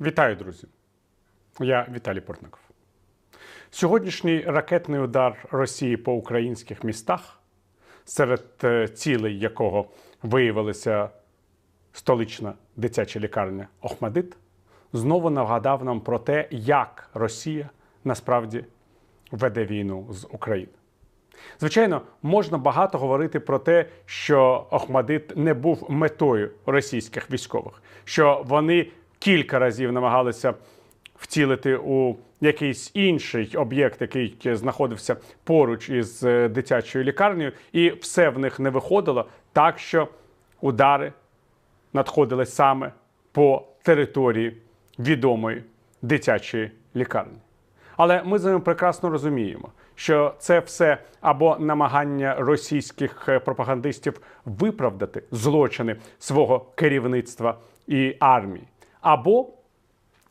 Вітаю, друзі! Я Віталій Портников. Сьогоднішній ракетний удар Росії по українських містах, серед е, цілей якого виявилася столична дитяча лікарня Охмадит, знову нагадав нам про те, як Росія насправді веде війну з України. Звичайно, можна багато говорити про те, що Охмадит не був метою російських військових, що вони кілька разів намагалися втілити у якийсь інший об'єкт, який знаходився поруч із е, дитячою лікарнею, і все в них не виходило, так що удари надходили саме по території відомої дитячої лікарні. Але ми з вами прекрасно розуміємо, що це все або намагання російських е, пропагандистів виправдати злочини свого керівництва і армії, або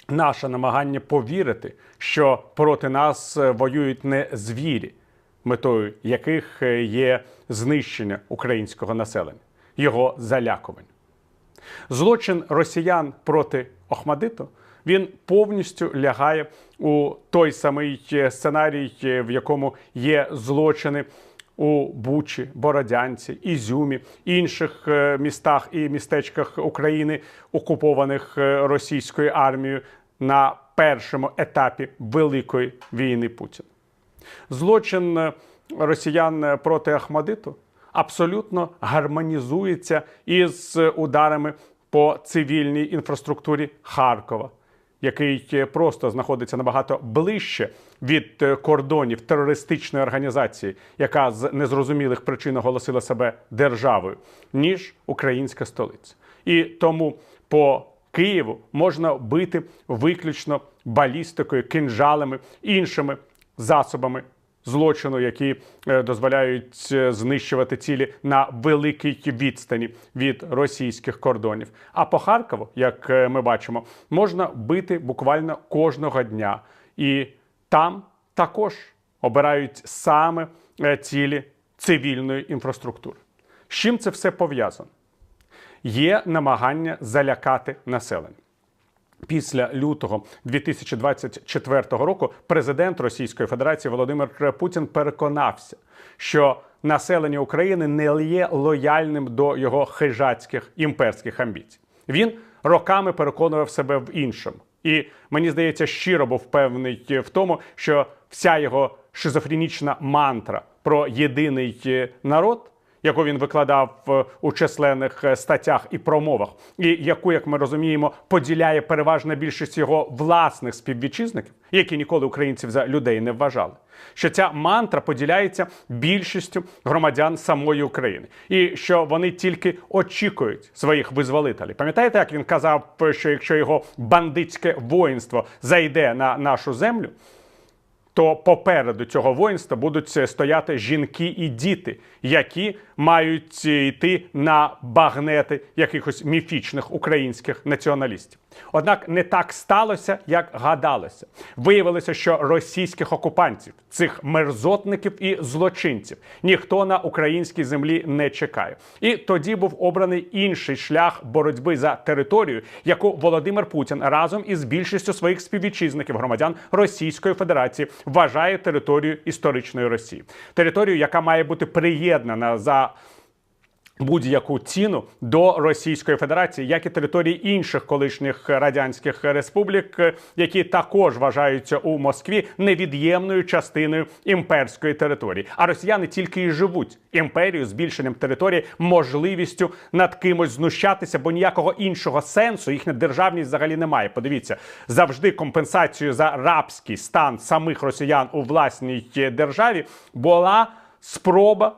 наше намагання повірити, що проти нас е, воюють не звірі, метою яких е, є знищення українського населення, його залякування. Злочин росіян проти Охмадиту він повністю лягає у той самий е, сценарій, в якому є злочини у Бучі, Бородянці, Ізюмі, інших е, містах і містечках України, окупованих е, російською армією на першому етапі Великої війни Путіна. Злочин е, росіян проти Ахмадиту абсолютно гармонізується із ударами по цивільній інфраструктурі Харкова, який е, просто знаходиться набагато ближче від е, кордонів терористичної організації, яка з незрозумілих причин оголосила себе державою, ніж українська столиця. І тому по Києву можна бити виключно балістикою, кинжалами, іншими засобами злочину, які е, дозволяють е, знищувати цілі на великій відстані від російських кордонів. А по Харкову, як е, ми бачимо, можна бити буквально кожного дня, і там також обирають саме цілі цивільної інфраструктури. З чим це все пов'язано? Є намагання залякати населення. Після лютого 2024 року президент Російської Федерації Володимир Путін переконався, що населення України не є лояльним до його хижацьких імперських амбіцій. Він роками переконував себе в іншому, і мені здається, щиро був впевнений в тому, що вся його шизофренічна мантра про єдиний е, народ яку він викладав е, у численних е, статтях і промовах, і яку, як ми розуміємо, поділяє переважна більшість його власних співвітчизників, які ніколи українців за людей не вважали. Що ця мантра поділяється більшістю громадян самої України, і що вони тільки очікують своїх визволителів. Пам'ятаєте, як він казав, що якщо його бандитське воїнство зайде на нашу землю, то попереду цього воїнства будуть стояти жінки і діти, які мають йти на багнети якихось міфічних українських націоналістів. Однак не так сталося, як гадалося. Виявилося, що російських окупантів, цих мерзотників і злочинців, ніхто на українській землі не чекає. І тоді був обраний інший шлях боротьби за територію, яку Володимир Путін разом із більшістю своїх співвітчизників громадян Російської Федерації вважає територію історичної Росії, територію, яка має бути приєднана за будь-яку ціну до Російської Федерації, як і території інших колишніх радянських республік, які також вважаються у Москві невід'ємною частиною імперської території. А росіяни тільки і живуть імперію збільшенням території, можливістю над кимось знущатися, бо ніякого іншого сенсу їхня державність взагалі немає. Подивіться, завжди компенсацію за рабський стан самих росіян у власній державі була спроба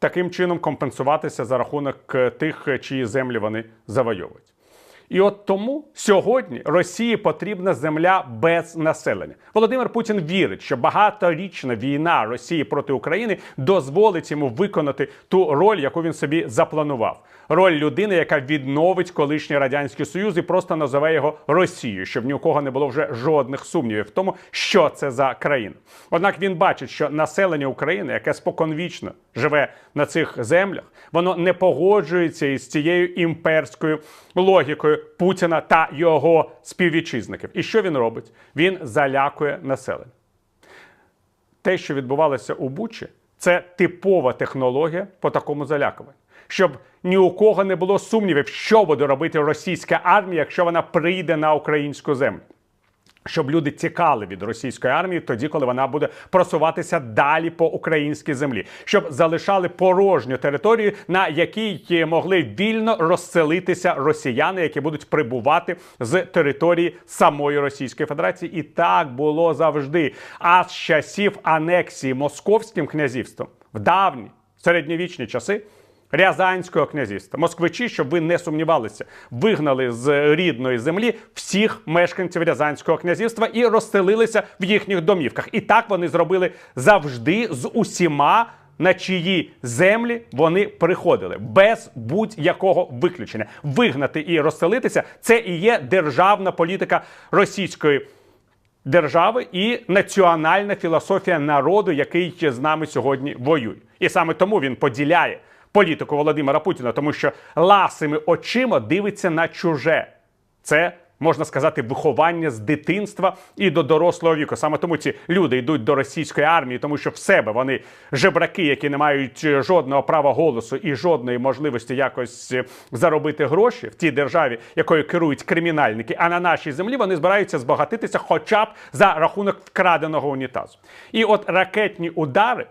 таким чином компенсуватися за рахунок тих, чиї землі вони завойовують. І от тому сьогодні Росії потрібна земля без населення. Володимир Путін вірить, що багаторічна війна Росії проти України дозволить йому виконати ту роль, яку він собі запланував. Роль людини, яка відновить колишній радянський союз і просто називе його Росією, щоб ні у кого не було вже жодних сумнівів в тому, що це за країна. Однак він бачить, що населення України, яке споконвічно живе на цих землях, воно не погоджується із цією імперською логікою Путіна та його співвітчизників. І що він робить? Він залякує населення. Те, що відбувалося у Бучі, це типова технологія по такому залякуванню. Щоб ні у кого не було сумнівів, що буде робити російська армія, якщо вона прийде на українську землю. Щоб люди тікали від російської армії тоді, коли вона буде просуватися далі по українській землі, щоб залишали порожню територію, на якій могли вільно розселитися росіяни, які будуть прибувати з території самої Російської Федерації. І так було завжди. А з часів анексії московським князівством в давні середньовічні часи. Рязанського князівства. Москвичі, щоб ви не сумнівалися, вигнали з рідної землі всіх мешканців Рязанського князівства і розселилися в їхніх домівках. І так вони зробили завжди з усіма. На чиї землі вони приходили без будь-якого виключення. Вигнати і розселитися це і є державна політика російської держави і національна філософія народу, який з нами сьогодні воює. І саме тому він поділяє політику Володимира Путіна, тому що ласими очима дивиться на чуже. Це можна сказати виховання з дитинства і до дорослого віку. Саме тому ці люди йдуть до російської армії, тому що в себе вони жебраки, які не мають жодного права голосу і жодної можливості якось е, заробити гроші в тій державі, якою керують кримінальники. А на нашій землі вони збираються збагатитися, хоча б за рахунок вкраденого унітазу. І от ракетні удари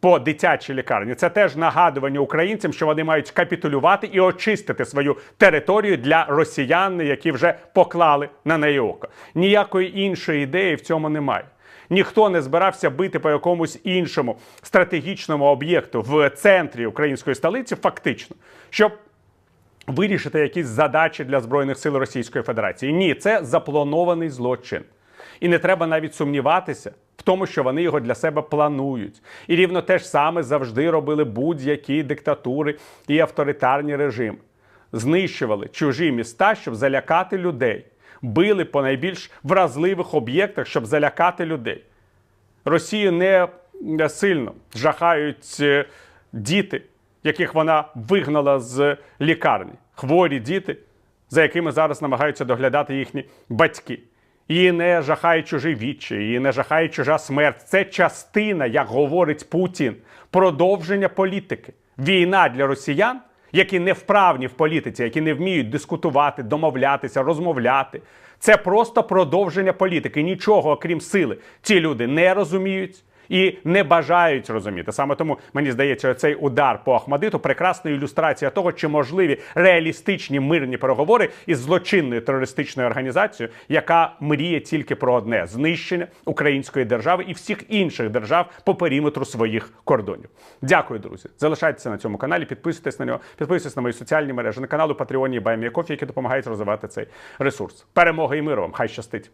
по дитячій лікарні. Це теж нагадування українцям, що вони мають капітулювати і очистити свою територію для росіян, які вже поклали на неї око. Ніякої іншої ідеї в цьому немає. Ніхто не збирався бити по якомусь іншому стратегічному об'єкту в центрі української столиці, фактично, щоб вирішити якісь задачі для збройних сил Російської Федерації. Ні, це запланований злочин. І не треба навіть сумніватися в тому, що вони його для себе планують. І рівно те ж саме завжди робили будь-які диктатури і авторитарні режими. Знищували чужі міста, щоб залякати людей, били по найбільш вразливих об'єктах, щоб залякати людей. Росію не сильно жахають е, діти, яких вона вигнала з лікарні, хворі діти, за якими зараз намагаються доглядати їхні батьки. Її не жахає чужі вічі, її не жахає чужа смерть. Це частина, як говорить Путін, продовження політики. Війна для росіян, які не вправні в політиці, які не вміють дискутувати, домовлятися, розмовляти. Це просто продовження політики. Нічого, окрім сили, ці люди не розуміють. І не бажають розуміти. Саме тому мені здається, цей удар по Ахмадиту прекрасна ілюстрація того, чи можливі реалістичні мирні переговори із злочинною терористичною організацією, яка мріє тільки про одне знищення української держави і всіх інших держав по периметру своїх кордонів. Дякую, друзі. Залишайтеся на цьому каналі, підписуйтесь на нього, підписуйтесь на мої соціальні мережі, на канал у Патреоні і Баймія Кофі, які допомагають розвивати цей ресурс. Перемоги і миру вам! Хай щастить!